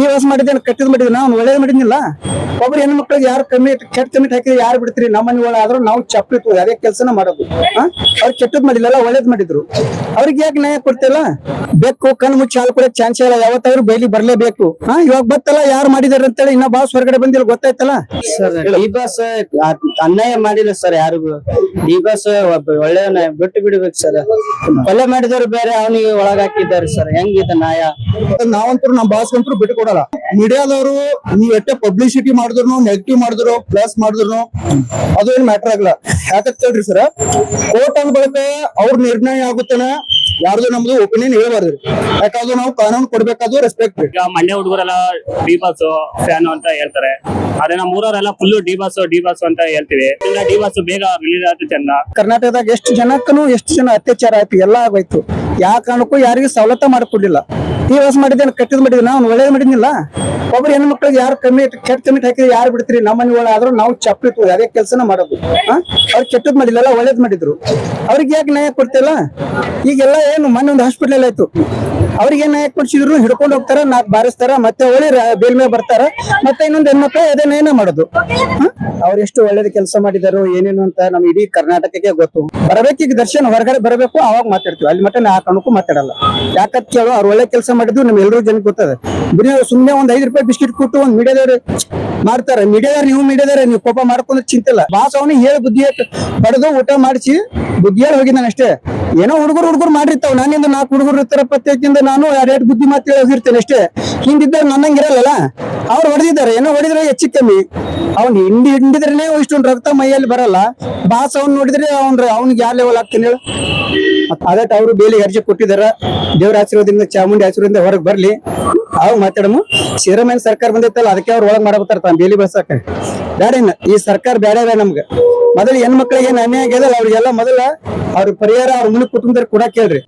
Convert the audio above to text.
ಈ ಹೊಸ ಮಾಡಿದ್ದೇನೆ ಕಟ್ಟಿದ್ ಮಾಡಿದ್ವಿ ನಾವು ಒಳ್ಳೇದ್ ಮಾಡಿದ್ನಿಲ್ಲ? ಒಬ್ರು ಹೆಣ್ಣು ಮಕ್ಳಿಗೆ ಯಾರು ಕಮ್ಮಿ ಕೆಟ್ಟ ಕಮ್ಮಿ ಹಾಕಿದ್ರೆ ಯಾರು ಬಿಡ್ತೀರಿ? ನಮ್ಮ ಮನೆ ಒಳಗೆ ಆದ್ರೂ ನಾವು ಚಪ್ಪಲಿ ತೋರಿ ಅದೇ ಕೆಲಸನ ಮಾಡೋದು? ಅವ್ರು ಕೆಟ್ಟದ್ ಮಾಡಿಲ್ಲ ಒಳ್ಳೇದ್ ಮಾಡಿದ್ರು. ಅವ್ರಿಗೆ ಯಾಕೆ ನ್ಯಾಯ ಕೊಡ್ತಿಲ್ಲ? ಬೆಕ್ಕು ಕಣ್ಣು ಮುಚ್ಚಿ ಹಾಲು ಕೊಡೋ ಚಾನ್ಸ್ ಇಲ್ಲ ಯಾವತ್ತಾದ್ರು ಬೈಲಿ ಬರ್ಲೇಬೇಕು. ಹಾ? ಇವಾಗ ಬತ್ತಲ್ಲ ಯಾರು ಮಾಡಿದಾರೆ ಅಂತೇಳಿ ಇನ್ನ ಬಾಸ್ ಹೊರಗಡೆ ಬಂದಿಲ್ಲ ಗೊತ್ತಾಯ್ತಲ್ಲ? ಈ ಬಾಸ್ ಅನ್ಯಾಯ ಮಾಡಿಲ್ಲ ಸರ್ ಯಾರಿಗೂ. ಈ ಬಾಸ್ ಒಳ್ಳೆಯವನ ಬಿಟ್ಟು ಬಿಡ್ಬೇಕು ಸರ್. ಕೊಲೆ ಮಾಡಿದವ್ರು ಬೇರೆ ಅವನಿಗೆ ಒಳಗಾಕಿದ್ದಾರೆ ಸರ್. ಹೆಂಗಿದೆ ನ್ಯಾಯ? ನಾವಂತೂ ನಮ್ಮ ಬಾಸ್ ಅಂತೂ ಬಿಟ್ಟು ಕೊಡಲ್ಲ ಮೀಡಿಯಾದವರು ನೀವ್ ಎಷ್ಟೇ ಪಬ್ಲಿಸಿಟಿ ಮಾಡಿದ್ರು ನೆಗೆಟಿವ್ ಮಾಡಿದ್ರು ಪ್ಲಸ್ ಮಾಡಿದ್ರು ಅದು ಏನ್ ಮ್ಯಾಟರ್ ಆಗಲ್ಲ. ಯಾಕಂತ ಹೇಳ್ರಿ ಸರ್ ಕೋರ್ಟ್ ಅಂದ ಬಳಿಕ ಅವ್ರ ನಿರ್ಣಯ ಆಗುತ್ತಾನೆ? ಯಾರ್ದು ನಮ್ದು ಒಪಿನಿಯನ್ ಹೇಳ್ಬಾರ್ದು. ಯಾಕಂದ್ರೆ ನಾವು ಕಾನೂನು ಕೊಡ್ಬೇಕಾದ್ರು ರೆಸ್ಪೆಕ್ಟ್ ಈಗ ಮಂಡ್ಯ ಹುಡುಗರೆಲ್ಲ ಡಿ ಬಾಸ್ ಫ್ಯಾನ್ ಅಂತ ಹೇಳ್ತಾರೆ. ಆದ್ರೆ ನಮ್ಮ ಊರವರೆಲ್ಲ full D boss D boss ಅಂತ ಹೇಳ್ತೀವಿ. ಡಿ ಬಾಸ್ ಬೇಗ ರಿಲೀಸ್ ಆದ್ರೆ ಚಂದ ಕರ್ನಾಟಕದಾಗ ಎಷ್ಟು ಜನಕ್ಕೂ ಎಷ್ಟು ಜನ ಅತ್ಯಾಚಾರ ಆಯ್ತು ಎಲ್ಲ ಆಗೋಯ್ತು. ಯಾವ ಕಾರಣಕ್ಕೂ ಯಾರಿಗೂ ಸವಲತ್ತ ಮಾಡಿಕೊಡ್ಲಿಲ್ಲ. ಈ ವರ್ಷ ಮಾಡಿದ್ದೇನೆ, ಕಟ್ಟಿದ್ ಮಾಡಿದ್ವಿ ನಾವು ಒಳ್ಳೇದು ಮಾಡಿದ್ನಿಲ್ಲ. ಒಬ್ರು ಹೆಣ್ಣು ಮಕ್ಳಿಗೆ ಯಾರು ಕಮ್ಮಿ ಕೆಟ್ಟ ಕಮ್ಮಿ ಹಾಕಿದ್ರೆ ಯಾರು ಬಿಡ್ತೀರಿ? ನಮ್ಮ ಮನೆ ಆದ್ರೂ ನಾವು ಚಪ್ಪಲಿ ತೋರಿ ಅದೇ ಕೆಲಸನ ಮಾಡೋದು? ಅವ್ರು ಕೆಟ್ಟದ್ ಮಾಡಿಲ್ಲ ಒಳ್ಳೇದ್ ಮಾಡಿದ್ರು. ಅವ್ರಿಗೆ ಯಾಕೆ ನ್ಯಾಯ ಕೊಡ್ತಿಲ್ಲ? ಈಗೆಲ್ಲ ಏನು, ಮೊನ್ನೆ ಒಂದು ಹಾಸ್ಪಿಟಲ್ ಆಯ್ತು. ಅವ್ರಿಗೆ ಏನ್ ನ್ಯಾಯ ಕೊಡ್ಸಿದ್ರು ಹಿಡ್ಕೊಂಡು ಹೋಗ್ತಾರ, ನಾಕ್ ಬಾರಿಸ್ತಾರ, ಮತ್ತೆ ಒಳ್ಳೆ ಬೇಲ್ ಮೇಲೆ ಬರ್ತಾರ, ಮತ್ತೆ ಇನ್ನೊಂದ್ ಹೆಣ್ಮಕ್ಳು ಅದೇ ನ್ಯಾಯನ ಮಾಡೋದು? ಅವ್ರು ಎಷ್ಟು ಒಳ್ಳೇದು ಕೆಲಸ ಮಾಡಿದಾರು, ಏನೇನು ಅಂತ ನಮ್ ಇಡೀ ಕರ್ನಾಟಕಕ್ಕೆ ಗೊತ್ತು. ಬರಬೇಕು ಈಗ ದರ್ಶನ್ ಹೊರಗಡೆ ಬರಬೇಕು ಅವಾಗ ಮಾತಾಡ್ತೀವಿ. ಅಲ್ಲಿ ಮಟ್ಟ ನಾ ಕಣಕ್ಕೂ ಮಾತಾಡಲ್ಲ. ಯಾಕಂತ ಕೇಳೋ, ಅವ್ರು ಒಳ್ಳೆ ಕೆಲಸ ಮಾಡಿದ್ರು ನಮ್ ಎಲ್ರಿಗೂ ಜನಕ್ಕೆ ಗೊತ್ತದ. ಬರೀ ಸುಮ್ನೆ ಒಂದ್ ಐದು ರೂಪಾಯಿ ಬಿಸ್ಕಿಟ್ ಕೊಟ್ಟು ಒಂದ್ ಮೀಡಿಯಾದವ್ರು ಮಾಡ್ತಾರೆ. ಮೀಡಿಯಾದವ್ರು ನೀವು ಮೀಡಿಯಾದವ್ರೆ, ನೀವು ಕೋಪ ಮಾಡ್ಕೊಂಡು ಚಿಂತಿಲ್ಲ. ಬಾಸ್ ಅವನಿಗೆ ಹೇಳಿ ಬುದ್ಧಿ ಪಡೆದು ಊಟ ಮಾಡಿಸಿ ಬುದ್ಧಿಯಲ್ಲಿ ಹೋಗಿದ್ದಾನೆ ಅಷ್ಟೇ. ಏನೋ ಹುಡುಗರು ಹುಡುಗರು ಮಾಡಿರ್ತಾವ. ನಾನಿಂದ ನಾಲ್ಕು ಹುಡುಗರು ಇರ್ತಾರ ಪ್ರತ್ಯೇಕಿಂದ ನಾನು ಎರಡು ಬುದ್ಧಿ ಮಾತು ಹೇಳಿ ಹೋಗಿರ್ತೇನೆ ಅಷ್ಟೇ ಹಿಂದಿದ್ದಾಗ ನನ್ನಂಗಿರಲ್ಲ ಅವ್ರು ಹೊಡೆದಿದ್ದಾರೆ. ಏನೋ ಹೊಡೆದ್ರೆ ಹೆಚ್ಚು ಕಮ್ಮಿ. ಅವ್ನ್ ಹಿಂಡಿ ಹಿಂಡಿದ್ರೇನೆ ಇಷ್ಟೊಂದು ರಕ್ತ ಮೈಯಲ್ಲಿ ಬರಲ್ಲ. ಬಾಸ್ ಅವ್ನ್ ನೋಡಿದ್ರೆ ಅವ್ನ್ ಅವ್ನಿಗೆ ಯಾವ ಲೆವೆಲ್ ಆಗ್ತಾನೆ ಹೇಳು. ಅದಕ್ಕೆ ಅವರು ಬೇಲಿ ಅರ್ಜಿ ಕೊಟ್ಟಿದಾರ. ದೇವ್ರ ಆಶೀರ್ವಾದದಿಂದ, ಚಾಮುಂಡಿ ಆಶೀರ್ವಾದದಿಂದ ಹೊರಗೆ ಬರ್ಲಿ. ಅವಾಗ ಮಾತಾಡಮು ಸಿದ್ದರಾಮಯ್ಯ ಸರ್ಕಾರ ಬಂದಿತ್ತಲ್ಲ ಅದಕ್ಕೆ ಅವ್ರು ಒಳಗೆ ಮಾಡಬತ್ತಾರ ತಾನು ಬೇಲಿ ಬೆಳ್ಸಕ ಬೇಡ ಈ ಸರ್ಕಾರ ಬೇಡ ನಮ್ಗೆ. ಮೊದಲು ಹೆಣ್ಮಕ್ಳಿಗೆ ಏನ್ ಅನ್ಯಾಯ ಆಗ್ಯದಲ್ಲ ಅವ್ರಿಗೆಲ್ಲ ಮೊದಲ ಅವ್ರ ಪರಿಹಾರ ಅವ್ರ ಮುಂದೆ ಕುಟುಂಬದವ್ರಿಗೆ ಕೊಡಕ್ ಹೇಳ್ರಿ